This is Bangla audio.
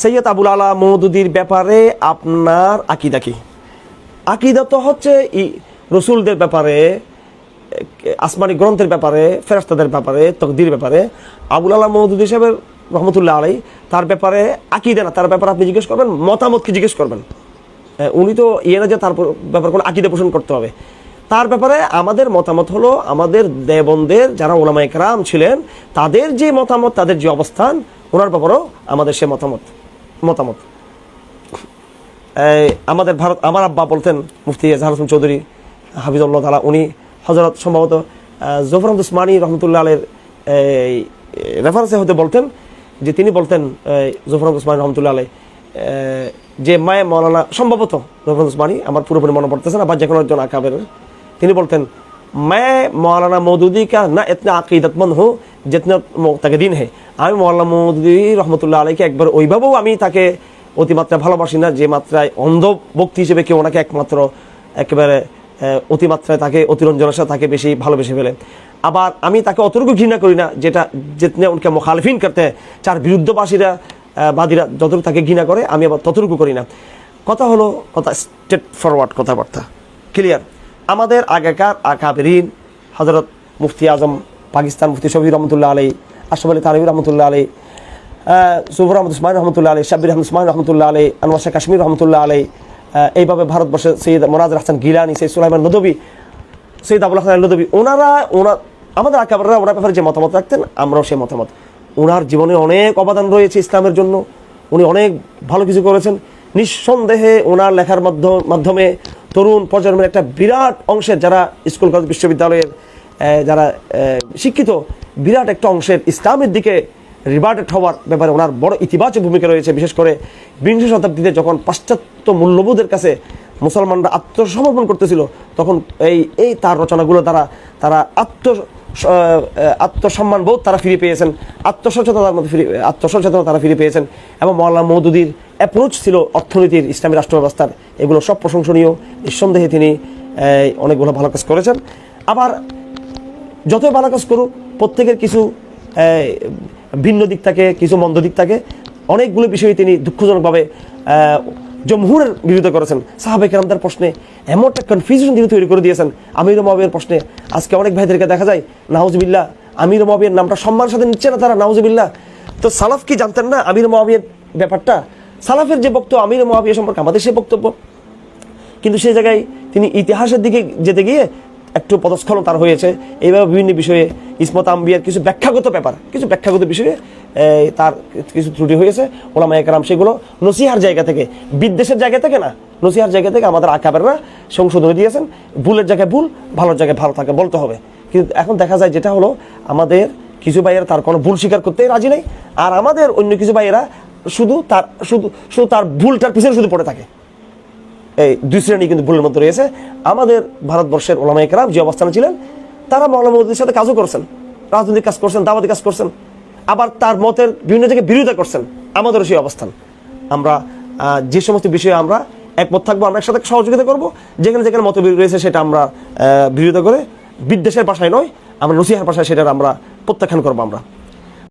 সৈয়দ আবুল আলা মৌদুদির ব্যাপারে আপনার আকিদা কি? আকিদা তো হচ্ছে ই রসুলদের ব্যাপারে আসমানি গ্রন্থের ব্যাপারে ফেরাস্তাদের ব্যাপারে তকদির ব্যাপারে আবুল আলা মৌদুদ হিসেবে রহমতুল্লাহ আলাই তার ব্যাপারে আকিদা না তার ব্যাপারে আপনি জিজ্ঞেস করবেন মতামতকে জিজ্ঞেস করবেন? হ্যাঁ, উনি তো ইয়ে না যে তার ব্যাপারে কোনো আকিদা পোষণ করতে হবে। তার ব্যাপারে আমাদের মতামত হলো আমাদের দেবনদের যারা ওলামায় রাম ছিলেন তাদের যে মতামত তাদের যে অবস্থান ওনার ব্যাপারেও আমাদের সে মতামত। মতামত। আমাদের ভারত আমার আব্বা বলতেন মুফতি এজাহার হোসেন চৌধুরী, হাফিজুল্লাহ তালা উনি হজরত সম্ভবত জফর উসমানি রহমতুল্লাহ আলের রেফারেন্সে হতে বলতেন, যে তিনি বলতেন জফর উসমানি রহমতুল্লাহ আলে যে মায়ে মৌলানা সম্ভবত জফর উসমানি, আমার পুরোপুরি মনে পড়তেছে না, বা যে কোনো একজন আকাবের, তিনি বলতেন, মায়ে মৌলানা মৌদুদি কা না এতনা আকিদতমন হো যেতনা তাকে দিন হে। আমি মহল্লা মহম্মদী রহমতুল্লাহ আলীকে একবার ওইভাবেও আমি তাকে অতিমাত্রায় ভালোবাসি না, যে মাত্রায় অন্ধ ভক্তি হিসেবে কেউ ওনাকে একমাত্র একেবারে অতিমাত্রায় তাকে অতিরঞ্জনের সাথে তাকে বেশি ভালোবেসে ফেলে। আবার আমি তাকে অতটুকু ঘৃণা করি না, যেটা যেতনে উনকে মোখালফিন করতে চার বিরুদ্ধবাসীরা বাদীরা যতটুকু তাকে ঘৃণা করে, আমি আবার ততটুকু করি না। কথা হলো, কথা স্টেট ফরওয়ার্ড কথাবার্তা। ক্লিয়ার আমাদের আগেকার আকাবেরিন হজরত মুফতি আজম পাকিস্তান মুফতি শফি রহমতুল্লাহ আলী আশরফ আলী তানবী রহমতুল্লাহ আলী সুফর আহমদ উসমান রহমতুল্লাহ আলী শাবির আহমদ উসমান রহমতুল্লাহ আলী আনোয়ার শাহ কাশ্মীর রহমতুল্লাহ আলী এইভাবে ভারতবর্ষের সৈয়দ মোরাজ হাসান গিলানি, সৈয়দ সুলাইমান নদবী, সৈয়দ আবুল হাসান নদবী, ওনারা ওনার আমাদের আকাবররা ওনার ব্যাপারে যে মতামত রাখতেন, আমরাও সেই মতামত। ওনার জীবনে অনেক অবদান রয়েছে ইসলামের জন্য, উনি অনেক ভালো কিছু করেছেন। নিঃসন্দেহে ওনার লেখার মাধ্য- মাধ্যমে তরুণ প্রজন্মের একটা বিরাট অংশের যারা স্কুল, কলেজ, বিশ্ববিদ্যালয়ের যারা শিক্ষিত, বিরাট একটা অংশের ইসলামের দিকে রিভার্টেড হওয়ার ব্যাপারে ওনার বড় ইতিবাচক ভূমিকা রয়েছে। বিশেষ করে বিংশ শতাব্দীতে যখন পাশ্চাত্য মূল্যবোধের কাছে মুসলমানরা আত্মসমর্পণ করতেছিল, তখন এই এই তার রচনাগুলো দ্বারা তারা আত্ম আত্মসম্মান বোধ তারা ফিরে পেয়েছেন, আত্মসচেতনতার মধ্যে ফিরে, আত্মসচেতনতা তারা ফিরে পেয়েছেন এবং মৌলানা মৌদুদির অ্যাপ্রোচ ছিল অর্থনীতির ইসলামী রাষ্ট্র ব্যবস্থার এগুলো সব প্রশংসনীয়, নিঃসন্দেহে তিনি অনেকগুলো ভালো কাজ করেছেন। আবার যতই ভালো কাজ করুক, প্রত্যেকের কিছু ভিন্ন দিক থাকে, কিছু মন্দ দিক থাকে। অনেকগুলো বিষয়ে তিনি দুঃখজনকভাবে জমহুরের বিরোধিতা করেছেন। সাহাবে কেরামদার প্রশ্নে এমন একটা কনফিউশন তিনি তৈরি করে দিয়েছেন, আমির মহাবিয়ার প্রশ্নে। আজকে অনেক ভাইদেরকে দেখা যায় নাউজবিল্লা আমির মহাবিয়ার নামটা সম্মানের সাথে নিচ্ছে না তারা নাউজবিল্লা তো সালাফ কি জানতেন না আমির মহাবিয়ার ব্যাপারটা? সালাফের যে বক্তব্য, আমির মহাবিয়া সম্পর্কে আমাদের সেই বক্তব্য। কিন্তু সেই জায়গায় তিনি ইতিহাসের দিকে যেতে গিয়ে একটু পদস্খলন তার হয়েছে। এইভাবে বিভিন্ন বিষয়ে ইসমত আম্বিয়ার কিছু ব্যাখ্যাগত ব্যাপার, কিছু ব্যাখ্যাগত বিষয়ে তার কিছু ত্রুটি হয়েছে ওলামা একরাম সেগুলো নসিহার জায়গা থেকে, বিদ্বেষের জায়গা থেকে না, নসিহার জায়গা থেকে আমাদের আকাবেররা সংশোধনী দিয়েছেন। ভুলের জায়গায় ভুল, ভালোর জায়গায় ভালো থাকে বলতে হবে। কিন্তু এখন দেখা যায় যেটা হলো, আমাদের কিছু ভাইয়েরা তার কোনো ভুল স্বীকার করতেই রাজি নেই, আর আমাদের অন্য কিছু ভাইয়েরা শুধু তার, শুধু শুধু তার ভুলটার পিছনে শুধু পড়ে থাকে। এই দুই শ্রেণি কিন্তু ভুলের মধ্যে রয়েছে। আমাদের ভারতবর্ষের ওলামা একরাম যে অবস্থানে ছিলেন, তারা মৌলানা সাথে কাজও করছেন, রাজনৈতিক কাজ করছেন, দাওয়াতি কাজ করছেন, আবার তার মতের বিভিন্ন জায়গায় বিরোধিতা করছেন। আমাদেরও সেই অবস্থান। আমরা যে সমস্ত বিষয়ে আমরা একমত থাকব, আমরা একসাথে সহযোগিতা করব। যেখানে যেখানে মত রয়েছে, সেটা আমরা বিরোধিতা করে বিদ্বেষের ভাষায় নয়, আমরা নসিহার ভাষায় সেটার আমরা প্রত্যাখ্যান করব আমরা।